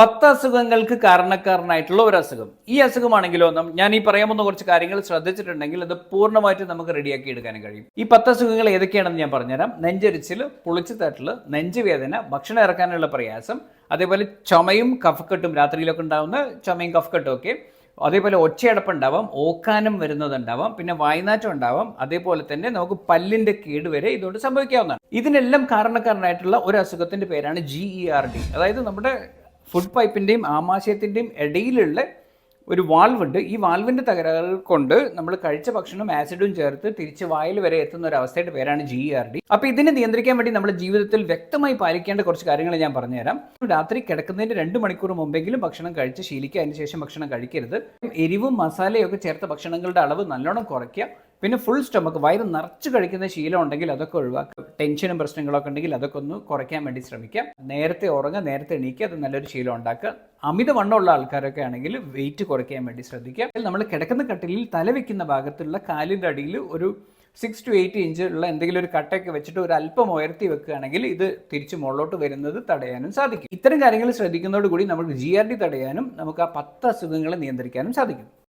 പത്ത് അസുഖങ്ങൾക്ക് കാരണക്കാരനായിട്ടുള്ള ഒരു അസുഖം ഈ അസുഖമാണെങ്കിലോ ഞാൻ ഈ പറയാൻ പോകുന്ന കുറച്ച് കാര്യങ്ങൾ ശ്രദ്ധിച്ചിട്ടുണ്ടെങ്കിൽ അത് പൂർണമായിട്ട് നമുക്ക് റെഡിയാക്കി എടുക്കാനും കഴിയും. ഈ പത്ത് അസുഖങ്ങൾ ഏതൊക്കെയാണെന്ന് ഞാൻ പറഞ്ഞുതരാം. നെഞ്ചരിച്ചിൽ പുളിച്ചു തട്ടൽ നെഞ്ചുവേദന ഭക്ഷണം ഇറക്കാനുള്ള പ്രയാസം അതേപോലെ ചുമയും കഫക്കെട്ടും രാത്രിയിലൊക്കെ ഉണ്ടാവുന്ന ചുമയും കഫക്കെട്ടും ഒക്കെ അതേപോലെ ഒച്ചയടപ്പുണ്ടാവാം ഓക്കാനം വരുന്നതുണ്ടാവാം പിന്നെ വായനാറ്റം ഉണ്ടാവാം അതേപോലെ തന്നെ നമുക്ക് പല്ലിന്റെ കേട് വരെ ഇതുകൊണ്ട് സംഭവിക്കാവുന്നതാണ്. ഇതിനെല്ലാം കാരണക്കാരനായിട്ടുള്ള ഒരു അസുഖത്തിന്റെ പേരാണ് ജി ഇ ആർ ഡി അതായത് നമ്മുടെ ഫുഡ് പൈപ്പിന്റെയും ആമാശയത്തിന്റെയും ഇടയിലുള്ള ഒരു വാൾവ് ഉണ്ട് ഈ വാൾവിന്റെ തകരാറുകൾ കൊണ്ട് നമ്മൾ കഴിച്ച ഭക്ഷണവും ആസിഡും ചേർത്ത് തിരിച്ച് വായിൽ വരെ എത്തുന്ന ഒരു അവസ്ഥയുടെ പേരാണ് ജി ആർ ഡി അപ്പോൾ ഇതിനെ നിയന്ത്രിക്കാൻ വേണ്ടി നമ്മൾ ജീവിതത്തിൽ വ്യക്തമായി പാലിക്കേണ്ട കുറച്ച് കാര്യങ്ങൾ ഞാൻ പറഞ്ഞുതരാം. രാത്രി കിടക്കുന്നതിന് രണ്ട് മണിക്കൂർ മുമ്പെങ്കിലും ഭക്ഷണം കഴിച്ച് ശീലിക്കുക. അതിനുശേഷം ഭക്ഷണം കഴിക്കരുത്. എരിവും മസാലയും ഒക്കെ ചേർത്ത ഭക്ഷണങ്ങളുടെ അളവ് നല്ലോണം കുറയ്ക്കുക. പിന്നെ ഫുൾ സ്റ്റൊമക്ക് വയറ് നിറച്ച് കഴിക്കുന്ന ശീലം ഉണ്ടെങ്കിൽ അതൊക്കെ ഒഴിവാക്കുക. ടെൻഷനും പ്രശ്നങ്ങളൊക്കെ ഉണ്ടെങ്കിൽ അതൊക്കെ ഒന്ന് കുറയ്ക്കാൻ വേണ്ടി ശ്രമിക്കുക. നേരത്തെ ഉറങ്ങുക നേരത്തെ എണീക്കുക അത് നല്ലൊരു ശീലം ഉണ്ടാക്കുക. അമിതവണ്ണമുള്ള ആൾക്കാരൊക്കെ ആണെങ്കിൽ വെയിറ്റ് കുറയ്ക്കാൻ വേണ്ടി ശ്രദ്ധിക്കുക. നമ്മൾ കിടക്കുന്ന കട്ടിലിൽ തല വെക്കുന്ന ഭാഗത്തുള്ള കാലിന്റെ അടിയിൽ ഒരു സിക്സ് ടു എയ്റ്റ് ഇഞ്ച് ഉള്ള എന്തെങ്കിലും ഒരു കട്ടയൊക്കെ വെച്ചിട്ട് ഒരു അല്പം ഉയർത്തി വെക്കുകയാണെങ്കിൽ ഇത് തിരിച്ച് മുകളിലോട്ട് വരുന്നത് തടയാനും സാധിക്കും. ഇത്തരം കാര്യങ്ങൾ ശ്രദ്ധിക്കുന്നതോടുകൂടി നമുക്ക് ജി ആർ ഡി തടയാനും നമുക്ക് ആ പത്ത് അസുഖങ്ങളെ നിയന്ത്രിക്കാനും സാധിക്കും.